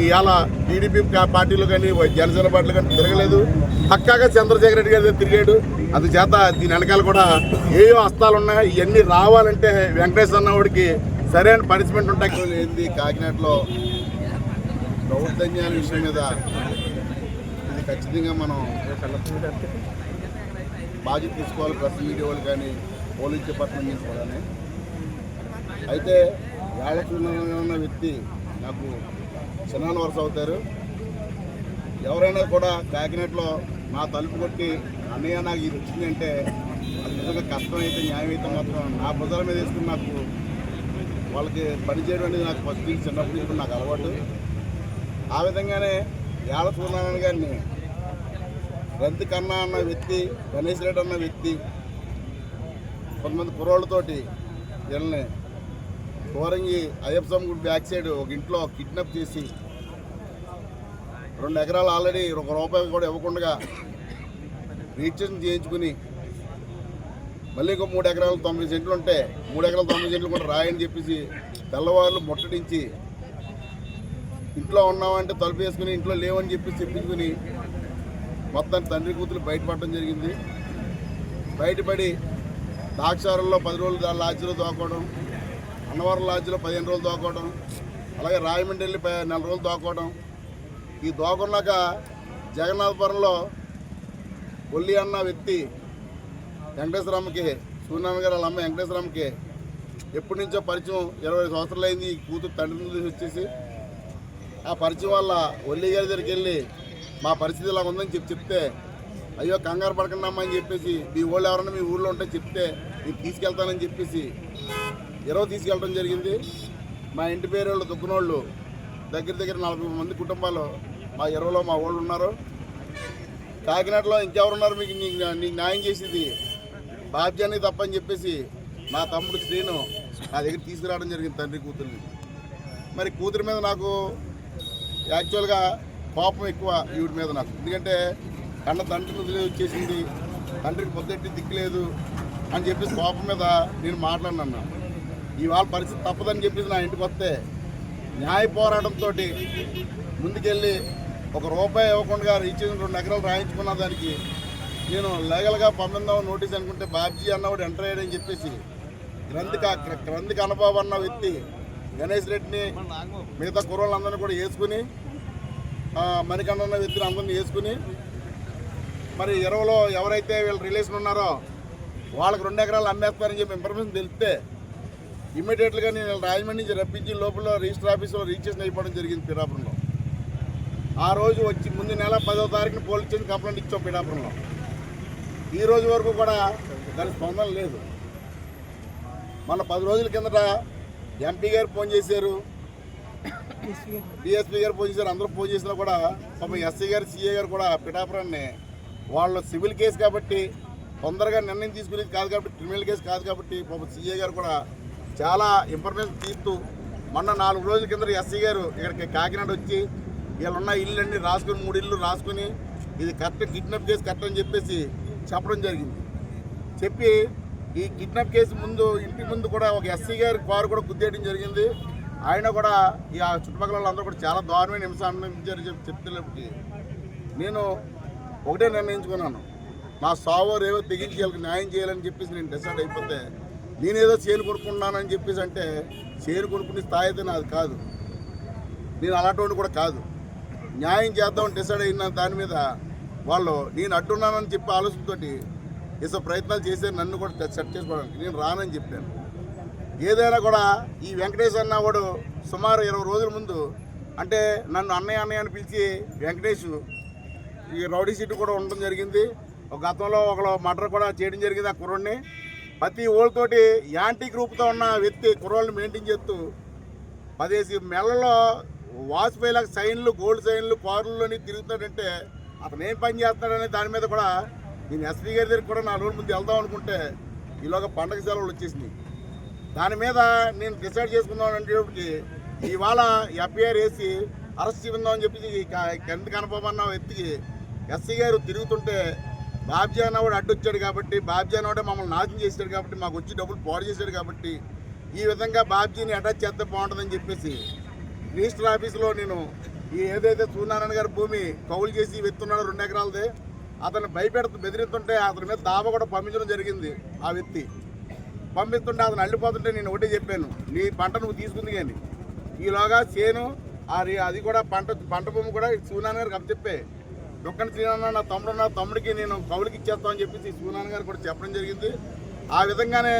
ఇవాళ టీడీపీ పార్టీలు కానీ జనసేన పార్టీలు కానీ తిరగలేదు. పక్కాగా చంద్రశేఖర రెడ్డి గారి తిరిగాడు. అందుచేత దీని వెనకాల కూడా ఏవో హస్తాలు ఉన్నాయి. ఇవన్నీ రావాలంటే వెంకటేశ్వర అన్నవాడికి సరైన పనిష్మెంట్ ఉంటాయి. ఏంది కాకినాడలో దౌర్జన్యాల విషయం మీద? ఇది ఖచ్చితంగా మనం బాధ్యత తీసుకోవాలి. ప్రెస్ మీడియా వాళ్ళు కానీ పోలీస్ డిపార్ట్మెంట్ నుంచి కూడా అయితే వేళ ఉన్న వ్యక్తి నాకు చిన్న వరుస అవుతారు. ఎవరైనా కూడా కాకినాడలో నా తలుపు కొట్టి అన్నయ్య నాకు ఇది వచ్చిందంటే అది నిజంగా కష్టమైతే న్యాయం అయితే మాత్రం నా భుజాల మీద వేసుకుని నాకు వాళ్ళకి పని చేయడం అనేది నాకు ఫస్ట్ నుంచి చిన్నప్పటి నుంచి నాకు అలవాటు. ఆ విధంగానే యాల సూర్యనారాయణ గారిని రంతి కన్నా అన్న వ్యక్తి గణేష్ రెడ్డి అన్న వ్యక్తి కొంతమంది కుర్రోళ్ళతోటి వీళ్ళని కోరంగి అయ్యప్ప స్వామి గుడి బ్యాక్ సైడ్ ఒక ఇంట్లో కిడ్నాప్ చేసి రెండు ఎకరాలు ఆల్రెడీ ఒక రూపాయి కూడా ఇవ్వకుండా రిజిస్ట్రేషన్ చేయించుకుని మళ్ళీ ఇంకో మూడు ఎకరాలు తొమ్మిది సెంట్లు ఉంటే మూడు ఎకరాలు తొమ్మిది సెంట్లు కూడా రాయని చెప్పేసి తెల్లవారులు ముట్టడించి ఇంట్లో ఉన్నామంటే తలుపు వేసుకుని ఇంట్లో లేవని చెప్పి చెప్పించుకుని మొత్తాన్ని తండ్రి కూతురు బయటపడడం జరిగింది. బయటపడి దాక్షారంలో పది రోజులు లాడ్జీలో దోకోవడం అన్నవరం లాడ్జిలో పదిహేను రోజులు దోకోవడం అలాగే రాయమండ్రి వెళ్ళి నెల రోజులు దోకోవడం ఈ దోకున్నాక జగన్నాథపురంలో ఒల్లి అన్న వ్యక్తి వెంకటేశ్వరమ్మకి సూర్యనారాయణ గారు వాళ్ళ అమ్మ వెంకటేశ్వరమ్మకి ఎప్పటి నుంచో పరిచయం ఇరవై సంవత్సరాలు అయింది ఈ కూతురు తండ్రి నుంచి వచ్చేసి. ఆ పరిచయం వల్ల ఒల్లి గారి దగ్గరికి వెళ్ళి మా పరిస్థితి ఇలా ఉందని చెప్పి చెప్తే అయ్యో కంగారు పడకండి అమ్మా అని చెప్పేసి మీ ఊళ్ళో ఎవరైనా మీ ఊళ్ళో ఉంటే చెప్తే మీకు తీసుకెళ్తానని చెప్పేసి ఇరవై తీసుకెళ్ళడం జరిగింది. మా ఇంటి పేరు వాళ్ళు దుక్కునోళ్ళు దగ్గర దగ్గర నలభై మంది కుటుంబాలు మా ఎరువులో మా వాళ్ళు ఉన్నారు. కాకినాడలో ఇంకెవరున్నారు మీకు నీకు నీకు న్యాయం చేసేది? బాధ్యాన్ని తప్పని చెప్పేసి నా తమ్ముడు శ్రీను నా దగ్గర తీసుకురావడం జరిగింది తండ్రి కూతుర్ని. మరి కూతురి మీద నాకు యాక్చువల్గా కోపం ఎక్కువ వీడి మీద నాకు. ఎందుకంటే కన్న తండ్రి వదిలేదు వచ్చేసింది తండ్రికి పొద్దుట్టి దిక్కులేదు అని చెప్పేసి కోపం మీద నేను మాట్లాడినాను. ఇవాళ పరిస్థితి తప్పదని చెప్పేసి నా ఇంటికి వస్తే న్యాయ పోరాటంతో ముందుకెళ్ళి ఒక రూపాయి ఇవ్వకుండా రీచేసిన రెండు ఎకరాలు రాయించుకున్న దానికి నేను లీగల్గా పంపిందాం నోటీస్ అనుకుంటే బాబ్జీ అన్నవాడు ఎంటర్ అయ్యాడని చెప్పేసి గ్రంథిక గ్రంథిక అనుభవం అన్న వ్యక్తి గణేష్ రెడ్డిని మిగతా కుర్రోళ్ళందరినీ కూడా వేసుకుని ఆ, అన్న వ్యక్తిని అందరినీ వేసుకుని మరి ఎరువులో ఎవరైతే వీళ్ళ రిలేషన్ ఉన్నారో వాళ్ళకి రెండు ఎకరాలు అమ్మేస్తారని చెప్పి ఇన్ఫర్మేషన్ తెలిస్తే ఇమ్మీడియట్గా నేను రాజమండ్రి నుంచి రప్పించి లోపల రిజిస్టర్ ఆఫీస్లో రిజిస్ట్రేషన్ అయిపోవడం జరిగింది పిరాపురం ఆ రోజు వచ్చి ముందు నెల పదో తారీఖున పోలీస్ స్టేషన్ కంప్లైంట్ ఇచ్చాం పిఠాపురంలో. ఈ రోజు వరకు కూడా దాని స్పందన లేదు. మన పది రోజుల కిందట ఎంపీ గారు ఫోన్ చేశారు. డిఎస్పీ గారు ఫోన్ చేశారు. అందరూ ఫోన్ చేసినా కూడా పాపం ఎస్సీ గారు సీఏ గారు కూడా పిఠాపురాన్ని. వాళ్ళ సివిల్ కేసు కాబట్టి తొందరగా నిర్ణయం తీసుకునేది కాదు కాబట్టి క్రిమినల్ కేసు కాదు కాబట్టి పాపం సీఏ గారు కూడా చాలా ఇన్ఫర్మేషన్ తీస్తూ మొన్న నాలుగు రోజుల కింద ఎస్సీ గారు ఇక్కడికి కాకినాడ వచ్చి వీళ్ళు ఉన్న ఇల్లు రాసుకుని మూడు ఇల్లు రాసుకుని ఇది కరెక్ట్ కిడ్నాప్ కేసు కరెక్ట్ అని చెప్పేసి చెప్పడం జరిగింది. చెప్పి ఈ కిడ్నాప్ కేసు ముందు ఇంటి ముందు కూడా ఒక ఎస్సీ గారి కారు కూడా గుద్దేయడం జరిగింది. ఆయన కూడా ఈ ఆ చుట్టుపక్కల వాళ్ళందరూ కూడా చాలా దారుణమైన హింస అనుభవించారు చెప్పి చెప్తున్నప్పటికీ నేను ఒకటే నిర్ణయించుకున్నాను. నా సావో రేవో తెగించి వాళ్ళకి న్యాయం చేయాలని చెప్పేసి నేను డిసైడ్ అయిపోతే నేనేదో చేరు కొనుక్కున్నానని చెప్పేసి అంటే చేరు కొనుక్కునే స్థాయి అయితే నాది కాదు. నేను అలాంటి కూడా కాదు. న్యాయం చేద్దాం డిసైడ్ అయిన దాని మీద వాళ్ళు నేను అడ్డున్నానని చెప్పి ఆలోచనతోటి ఏసో ప్రయత్నాలు చేసే నన్ను కూడా సెట్ చేసుకోవడానికి. నేను రానని చెప్పాను. ఏదైనా కూడా ఈ వెంకటేష్ అన్న వాడు సుమారు ఇరవై రోజుల ముందు అంటే నన్ను అన్నయ్య అన్నయ్య అని పిలిచి వెంకటేష్ ఈ రౌడీ సీటు కూడా ఉండడం జరిగింది. ఒక గతంలో ఒకళ్ళు మర్డర్ కూడా చేయడం జరిగింది ఆ కుర్రోడిని. ప్రతి ఓళ్ళతోటి యాంటీ గ్రూప్తో ఉన్న వ్యక్తి కుర్రోళ్ళని మెయింటైన్ చేస్తూ పదేసి మెల్లలో వాజ్పేయిలకు సైన్లు గోల్డ్ సైన్లు కారుల్లోని తిరుగుతాడంటే అతను ఏం పని చేస్తాడనే దాని మీద కూడా నేను ఎస్పీ గారి దగ్గర కూడా నా రోజు ముందు వెళ్దాం అనుకుంటే ఈలోగా పండగ సెలవులు వచ్చేసింది దాని మీద నేను డిసైడ్ చేసుకుందాం అనేటప్పటికి ఇవాళ ఎఫ్ఐఆర్ వేసి అరెస్ట్ చేద్దామని చెప్పి కింద కనపమన్న వ్యక్తికి ఎస్సీ గారు తిరుగుతుంటే బాబ్జీ అన్నవాడు అడ్డొచ్చాడు కాబట్టి బాబ్జీ అన్నవాడే మమ్మల్ని నాశనం చేశాడు కాబట్టి మాకు వచ్చి డబ్బులు పాడు చేశాడు కాబట్టి ఈ విధంగా బాబ్జీని అటాచ్ చేస్తే బాగుంటుందని చెప్పేసి రిజిస్టర్ ఆఫీస్లో నేను ఈ ఏదైతే సూర్యనారాయణ గారి భూమి కౌలు చేసి వెతున్నాడో రెండు ఎకరాలది అతను భయపెడుతూ బెదిరిస్తుంటే అతని మీద దాబా కూడా పంపించడం జరిగింది ఆ వ్యక్తి. పంపిస్తుంటే అతను అల్లిపోతుంటే నేను ఒకటే చెప్పాను నీ పంట నువ్వు తీసుకుంది కానీ ఈలోగా చేను ఆ అది కూడా పంట పంట భూమి కూడా సూర్యనారాయణ గారికి అప్పచెప్పే. దుక్కన శ్రీనాన్న నా తమ్ముడు నా తమ్ముడికి నేను కౌలుకి ఇచ్చేస్తామని చెప్పేసి సూర్యనారాయణ గారు కూడా చెప్పడం జరిగింది. ఆ విధంగానే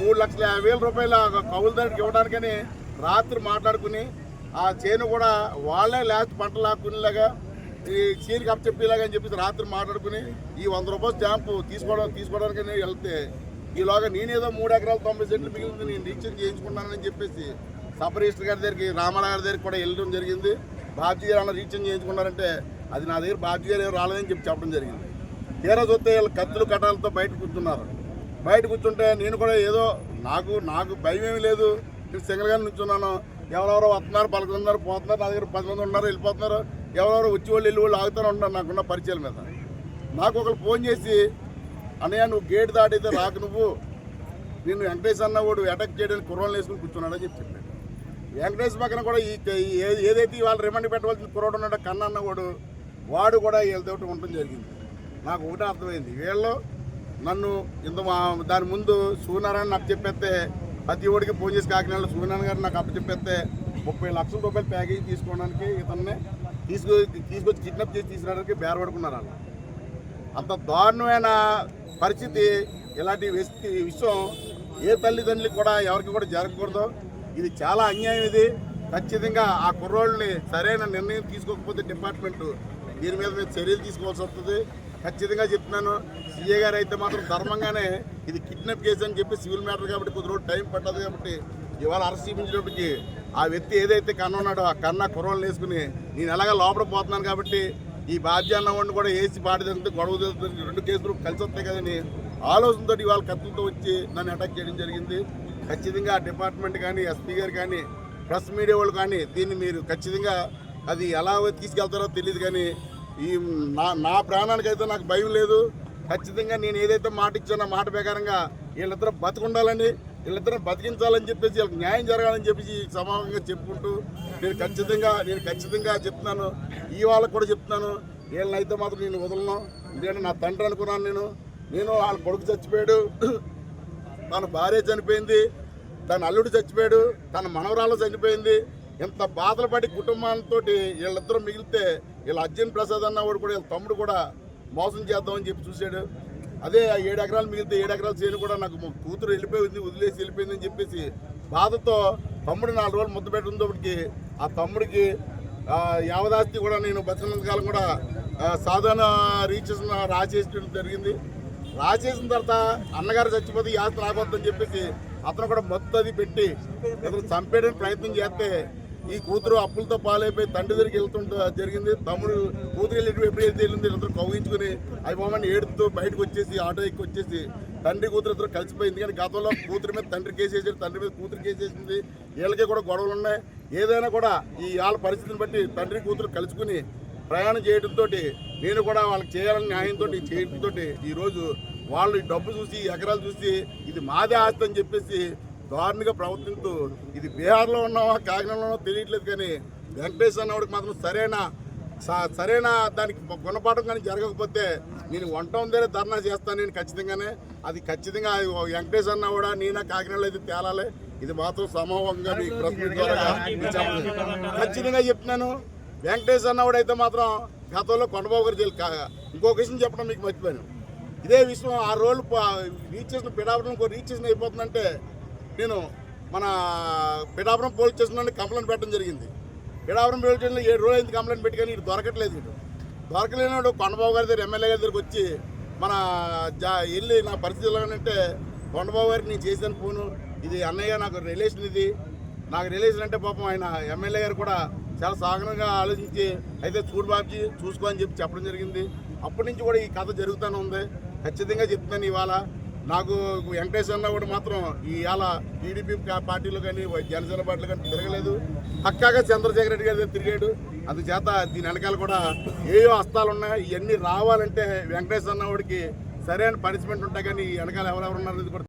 మూడు లక్షల యాభై వేల రూపాయల కౌలు దానికి ఇవ్వడానికని రాత్రి మాట్లాడుకుని ఆ చేను కూడా వాళ్ళే లాస్ట్ పంట లాక్కునేలాగా ఈ చీరికి అప్పచెప్పేలాగా అని చెప్పేసి రాత్రి మాట్లాడుకుని ఈ వంద రూపాయలు స్టాంపు తీసుకోవడం తీసుకోవడానికి వెళ్తే ఈలోగా నేనేదో మూడు ఎకరాలు తొంభై సెంట్లు మిగిలింది నేను రీఛార్జ్ చేయించుకున్నానని చెప్పేసి సబ్ రిజిస్టర్ గారి దగ్గరికి రామారావు గారి దగ్గరికి కూడా వెళ్ళడం జరిగింది. బాబ్జీ గారు అన్న రీఛార్జ్ చేయించుకున్నారంటే అది నా దగ్గర బాబ్జీ గారు ఎవరు రాలేదని చెప్పి చెప్పడం జరిగింది. తీరా చూస్తే వీళ్ళు కత్తులు కట్టాలతో బయట కూర్చున్నారు. బయట కూర్చుంటే నేను కూడా ఏదో నాకు నాకు భయం ఏమీ లేదు. నేను సింగల్గా నుంచున్నాను ఎవరెవరో వస్తున్నారు పలుకుతున్నారు పోతున్నారు నా దగ్గర పది మంది ఉన్నారు వెళ్ళిపోతున్నారు. ఎవరెవరో వచ్చి వాళ్ళు వెళ్ళి వాళ్ళు ఆగుతూనే ఉంటున్నారు నాకున్న పరిచయాల మీద. నాకు ఒకరు ఫోన్ చేసి అన్నయ్య నువ్వు గేట్ దాటితే రాకు నువ్వు. నిన్ను వెంకటేష్ అన్న వాడు అటాక్ చేయడానికి కుర్రోళ్ళు వేసుకుని కూర్చున్నాడని చెప్పి చెప్పాడు. వెంకటేష్ పక్కన కూడా ఈ ఏ- ఏదైతే ఇవాళ రిమాండ్ పెట్టవలసిన కుర్రోడు ఉన్నాడో కన్న అన్న వాడు వాడు కూడా వీళ్ళతో ఉండటం జరిగింది. నాకు ఒకటే అర్థమైంది. వీళ్ళు నన్ను ఇంత దాని ముందు సూర్యనారాయణ నాకు చెప్పేస్తే ప్రతి ఒడికి ఫోన్ చేసి కాకినాడలో సూర్యనారాయణ గారు నాకు అప్పచెప్పేస్తే ముప్పై లక్షల రూపాయలు ప్యాకేజీ తీసుకోవడానికి ఇతన్ని తీసుకు తీసుకొచ్చి కిడ్నాప్ చేసి తీసుకురావడానికి బేరపడుకున్నారు అన్న అంత దారుణమైన పరిస్థితి ఇలాంటి విషయం ఏ తల్లిదండ్రులకు కూడా ఎవరికి కూడా జరగకూడదు. ఇది చాలా అన్యాయం ఇది. ఖచ్చితంగా ఆ కుర్రోళ్ళని సరైన నిర్ణయం తీసుకోకపోతే డిపార్ట్మెంట్ దీని మీద మీద చర్యలు తీసుకోవాల్సి వస్తుంది. ఖచ్చితంగా చెప్తున్నాను. సీఏ గారు అయితే మాత్రం ధర్మంగానే ఇది కిడ్నాప్ కేసు అని చెప్పి సివిల్ మ్యాటర్ కాబట్టి కొద్ది రోజులు టైం పట్టదు కాబట్టి ఇవాళ అరెస్ట్ చూపించినప్పటికీ ఆ వ్యక్తి ఏదైతే కన్న ఉన్నాడో ఆ కన్న కుర్రలు వేసుకుని నేను ఎలాగ లోపల పోతున్నాను కాబట్టి ఈ బాధ్య అన్నవాడిని కూడా వేసి పాడి జరుగుతుంది గొడవ జరుగుతుంది. రెండు కేసులు కలిసి వస్తాయి కదని ఆలోచనతో ఇవాళ కత్తులతో వచ్చి నన్ను అటాక్ చేయడం జరిగింది. ఖచ్చితంగా డిపార్ట్మెంట్ కానీ ఎస్పీ గారు కానీ ప్రెస్ మీడియా వాళ్ళు కానీ దీన్ని మీరు ఖచ్చితంగా అది ఎలా తీసుకెళ్తారో తెలియదు కానీ ఈ నా నా ప్రాణానికి అయితే నాకు భయం లేదు. ఖచ్చితంగా నేను ఏదైతే మాట ఇచ్చానో మాట ప్రకారంగా వీళ్ళిద్దరూ బతుకుండాలని వీళ్ళిద్దరూ బతికించాలని చెప్పేసి వీళ్ళకి న్యాయం జరగాలని చెప్పేసి సమావంగా చెప్పుకుంటూ నేను ఖచ్చితంగా నేను ఖచ్చితంగా చెప్తున్నాను. ఈ వాళ్ళకు కూడా చెప్తున్నాను. వీళ్ళనైతే మాత్రం నేను వదలను. ఎందుకంటే నా తండ్రి అనుకున్నాను నేను. నేను వాళ్ళ కొడుకు చచ్చిపోయాడు. తన భార్య చనిపోయింది. తన అల్లుడు చచ్చిపోయాడు. తన మనవరాలు చనిపోయింది. ఇంత బాధలు పడి కుటుంబాలతో వీళ్ళిద్దరూ మిగిలితే వీళ్ళ అర్జున్ ప్రసాద్ అన్నవాడు కూడా వీళ్ళ తమ్ముడు కూడా మోసం చేద్దామని చెప్పి చూశాడు. అదే ఆ ఏడు ఎకరాలు మిగిలితే ఏడు ఎకరాలు చేయను కూడా నాకు కూతురు వెళ్ళిపోయింది వదిలేసి వెళ్ళిపోయిందని చెప్పేసి బాధతో తమ్ముడు నాలుగు రోజులు ముద్ద పెట్టుకున్నప్పటికి ఆ తమ్ముడికి యావదాస్తి కూడా నేను బతికినంత కాలం కూడా సాధారణ రీచెస్ రాసేయడం జరిగింది. రాసేసిన తర్వాత అన్నగారు చచ్చిపోతే యాత్ర ఆస్తి చెప్పేసి అతను కూడా మొత్తం అది పెట్టి ఇతను చంపేయడానికి ప్రయత్నం చేస్తే ఈ కూతురు అప్పులతో పాలైపోయి తండ్రి దగ్గరికి వెళ్తుంటే జరిగింది. తమ్ముడు కూతురు వెళ్ళి ఎప్పుడైతే వెళ్ళింది ఇద్దరు కవ్వించుకుని అవి మమ్మల్ని ఏడుతూ బయటకు వచ్చేసి ఆటో ఎక్కి వచ్చేసి తండ్రి కూతురు ఇద్దరు కలిసిపోయింది కానీ గతంలో కూతురు మీద తండ్రి కేసు తండ్రి మీద కూతురు కేసు వేసింది. వీళ్ళకి కూడా గొడవలు ఉన్నాయి. ఏదైనా కూడా ఈ వాళ్ళ పరిస్థితిని బట్టి తండ్రి కూతురు కలుసుకుని ప్రయాణం చేయడంతో నేను కూడా వాళ్ళకి చేయాలని న్యాయంతో చేయడంతో ఈరోజు వాళ్ళు ఈ డబ్బు చూసి ఎకరాలు చూసి ఇది మాదే ఆస్తి అని చెప్పేసి దారుణంగా ప్రవర్తిస్తూ ఇది బీహార్లో ఉన్నావా కాకినాడలో ఉన్నావా తెలియట్లేదు కానీ వెంకటేష్ అన్నవాడికి మాత్రం సరైన స- సరైన దానికి గుణపాఠం కానీ జరగకపోతే నేను వంట ఉందేనే ధర్నా చేస్తాను నేను ఖచ్చితంగానే. అది ఖచ్చితంగా అది ఓ వెంకటేష్ అన్న కూడా నేనా కాకినాడలో అయితే తేలాలి. ఇది మాత్రం సమూహంగా మీకు ఖచ్చితంగా చెప్తున్నాను. వెంకటేష్ అన్నవాడు అయితే మాత్రం గతంలో కొండబాబు గారు ఇంకొక విషయం చెప్పడం మీకు మర్చిపోయాను. ఇదే విషయం ఆ రోజులు రీచ్ చేసిన పిడాపడం రీచ్ చేసిన అయిపోతుందంటే నేను మన పిఠాపురం పోలీస్ స్టేషన్ నుండి కంప్లైంట్ పెట్టడం జరిగింది. పిఠాపురం పోలీస్ స్టేషన్లో ఏడు రోజులు అయింది కంప్లైంట్ పెట్టి కానీ ఇటు దొరకట్లేదు ఇటు. దొరకలేనాడు కొండబాబు గారి దగ్గర ఎమ్మెల్యే గారి దగ్గరికి వచ్చి మన జా వెళ్ళి నా పరిస్థితి ఎలాగంటే కొండబాబు గారికి నేను చేశాను ఫోను. ఇది అన్నయ్య నాకు రిలేషన్ ఇది. నాకు రిలేషన్ అంటే పాపం ఆయన ఎమ్మెల్యే గారు కూడా చాలా సాగనంగా ఆలోచించి అయితే చూడు బాబుజీ చూసుకో అని చెప్పి చెప్పడం జరిగింది. అప్పటి నుంచి కూడా ఈ కథ జరుగుతూనే ఉంది. ఖచ్చితంగా చెప్తున్నాను ఇవాళ. నాకు వెంకటేష్ అన్న కూడా మాత్రం ఈ ఇవాళ టీడీపీ పార్టీలు కానీ జనసేన పార్టీలు కానీ తిరగలేదు. పక్కాగా చంద్రశేఖర రెడ్డి గారి తిరిగాడు. అందుచేత దీని వెనకాల కూడా ఏయో హస్తాలు ఉన్నాయి ఇవన్నీ రావాలంటే వెంకటేష్ అన్న వాడికి సరైన పనిష్మెంట్ ఉంటాయి కానీ వెనకాల ఎవరెవరు ఉన్నారు కూడా